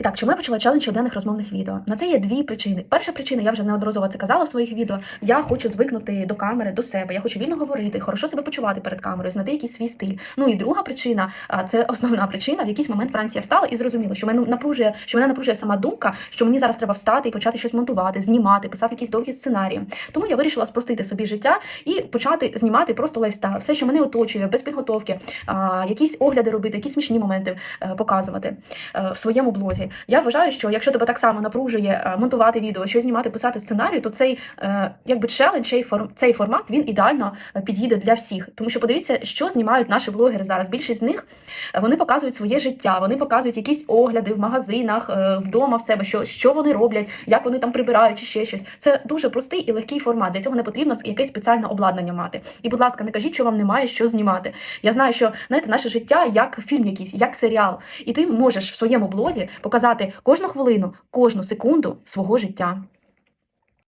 І так, чому я почала челендж щоденних розмовних відео? На це є дві причини. Перша причина, я вже неодноразово це казала в своїх відео. Я хочу звикнути до камери, до себе. Я хочу вільно говорити, хорошо себе почувати перед камерою, знайти якийсь свій стиль. Ну і друга причина, це основна причина. В якийсь момент вранці я встала і зрозуміла, що мене напружує, що мене напружує сама думка, що мені зараз треба встати і почати щось монтувати, знімати, писати якісь довгі сценарії. Тому я вирішила спростити собі життя і почати знімати просто лайфстайл, все, що мене оточує, без підготовки, якісь огляди робити, якісь смішні моменти е, показувати е, в своєму блозі. Я вважаю, що якщо тебе так само напружує е, монтувати відео, що знімати, писати сценарій, то цей е, якби челендж, цей форм формат він ідеально е, підійде для всіх. Тому що подивіться, що знімають наші блогери зараз. Більшість з них вони показують своє життя, вони показують якісь огляди в магазинах, вдома в себе, що, що вони роблять, як вони там прибирають чи ще щось. Це дуже простий і легкий формат. Для цього не потрібно якесь спеціальне обладнання мати. І, будь ласка, не кажіть, що вам немає що знімати. Я знаю, що знаєте, наше життя як фільм якийсь, як серіал. І ти можеш в своєму блозі показати кожну хвилину, кожну секунду свого життя.